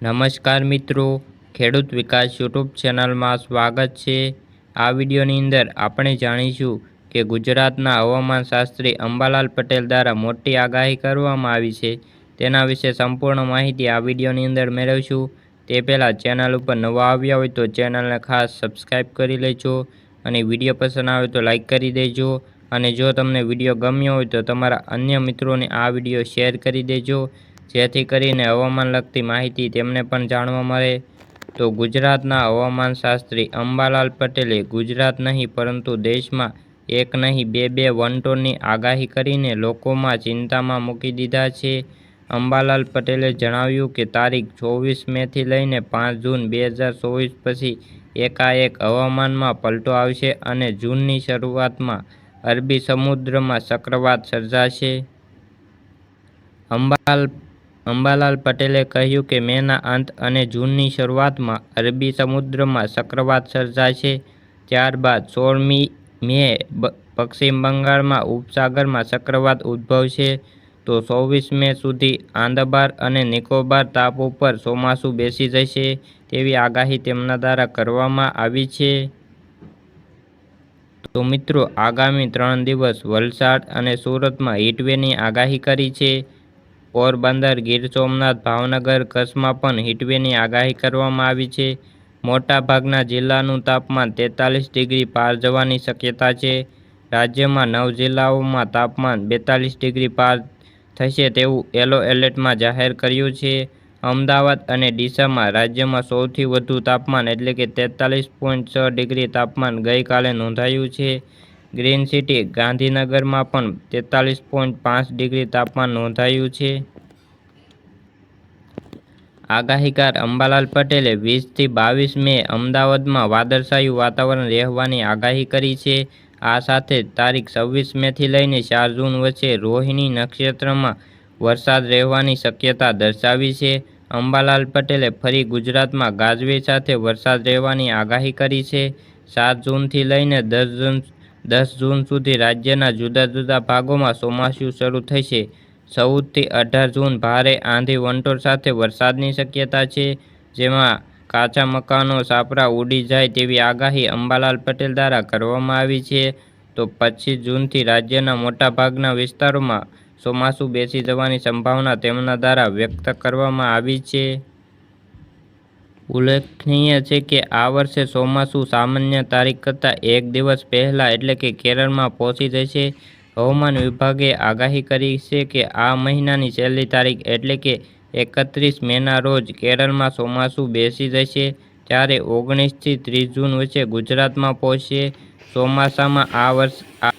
નમસ્કાર મિત્રો, ખેડૂત વિકાસ યુટ્યુબ ચેનલમાં સ્વાગત છે. આ વિડીયોની અંદર આપણે જાણીશું કે ગુજરાતના હવામાન શાસ્ત્રી અંબાલાલ પટેલ દ્વારા મોટી આગાહી કરવામાં આવી છે. તેના વિશે સંપૂર્ણ માહિતી આ વિડીયોની અંદર મેળવશું. તે પહેલાં ચેનલ ઉપર નવા આવ્યા હોય તો ચેનલને ખાસ સબસ્ક્રાઈબ કરી લેજો અને વીડિયો પસંદ આવે તો લાઈક કરી દેજો. અને જો તમને વીડિયો ગમ્યો હોય તો તમારા અન્ય મિત્રોને આ વીડિયો શેર કરી દેજો. જેથી કરીને હવામાન લગતી માહિતી તેમને પણ જાણવા મળે. તો ગુજરાતના હવામાન શાસ્ત્રી અંબાલાલ પટેલે ગુજરાત નહીં, પરંતુ દેશમાં એક નહીં, બે બે વંટોની આગાહી કરીને લોકોમાં ચિંતામાં મૂકી દીધા છે. અંબાલાલ પટેલે જણાવ્યું કે તારીખ ચોવીસ મેથી લઈને પાંચ જૂન બે હજાર ચોવીસ પછી એકાએક હવામાનમાં પલટો આવશે અને જૂનની શરૂઆતમાં અરબી સમુદ્રમાં ચક્રવાત સર્જાશે. અંબાલાલ અંબાલાલ પટેલે કહ્યું કે મેના અંત અને જૂનની શરૂઆતમાં અરબી સમુદ્રમાં ચક્રવાત સર્જાશે, ત્યારબાદ સોળમી મે પશ્ચિમ બંગાળમાં ઉપસાગરમાં ચક્રવાત ઉદ્ભવશે, તો ચોવીસ મે સુધી આંદબાર અને નિકોબાર તાપ ઉપર ચોમાસું બેસી જશે તેવી આગાહી તેમના દ્વારા કરવામાં આવી છે. તો મિત્રો, આગામી ત્રણ દિવસ વલસાડ અને સુરતમાં હીટવેની આગાહી કરી છે. પોરબંદર ગીર સોમનાથ ભાવનગર કચ્છમાં પણ હીટવેની આગાહી કરવામાં આવી છે. મોટાભાગના જિલ્લાનું તાપમાન તેતાલીસ ડિગ્રી પાર જવાની શક્યતા છે. રાજ્યમાં નવ જિલ્લાઓમાં તાપમાન બેતાલીસ ડિગ્રી પાર થશે તેવું યલો એલર્ટમાં જાહેર કર્યું છે. અમદાવાદ અને ડીસામાં રાજ્યમાં સૌથી વધુ તાપમાન એટલે કે તેતાલીસ પોઈન્ટ છ ડિગ્રી તાપમાન ગઈકાલે નોંધાયું છે. ગ્રીન સિટી ગાંધીનગરમાં પણ તેતાલીસ પોઈન્ટ પાંચ ડિગ્રી તાપમાન નોંધાયું છે. આગાહીકાર અંબાલાલ પટેલે વીસથી બાવીસ મે અમદાવાદમાં વાદળછાયું વાતાવરણ રહેવાની આગાહી કરી છે. આ સાથે તારીખ છવ્વીસ મેથી લઈને ચાર જૂન વચ્ચે રોહિણી નક્ષત્રમાં વરસાદ રહેવાની શક્યતા દર્શાવી છે. અંબાલાલ પટેલે ફરી ગુજરાતમાં ગાજવીજ સાથે વરસાદ રહેવાની આગાહી કરી છે. સાત જૂનથી લઈને દસ જૂન દસ જૂન સુધી રાજ્યના જુદા જુદા ભાગોમાં ચોમાસું શરૂ થશે. ચૌદથી અઢાર જૂન ભારે આંધી વંટોળ સાથે વરસાદની શક્યતા છે, જેમાં કાચા મકાનો સાપરા ઉડી જાય તેવી આગાહી અંબાલાલ પટેલ દ્વારા કરવામાં આવી છે. તો પચીસ જૂનથી રાજ્યના મોટાભાગના વિસ્તારોમાં ચોમાસું બેસી જવાની સંભાવના તેમના દ્વારા વ્યક્ત કરવામાં આવી છે. ઉલ્લેખનીય છે કે આ વર્ષે ચોમાસું સામાન્ય તારીખ કરતાં એક દિવસ પહેલાં એટલે કે કેરળમાં પહોંચી જશે. હવામાન વિભાગે આગાહી કરી છે કે આ મહિનાની છેલ્લી તારીખ એટલે કે એકત્રીસ મેના રોજ કેરળમાં ચોમાસું બેસી જશે. ત્યારે ઓગણીસથી ત્રીસ જૂન વચ્ચે ગુજરાતમાં પહોંચશે. ચોમાસામાં આ વર્ષ આ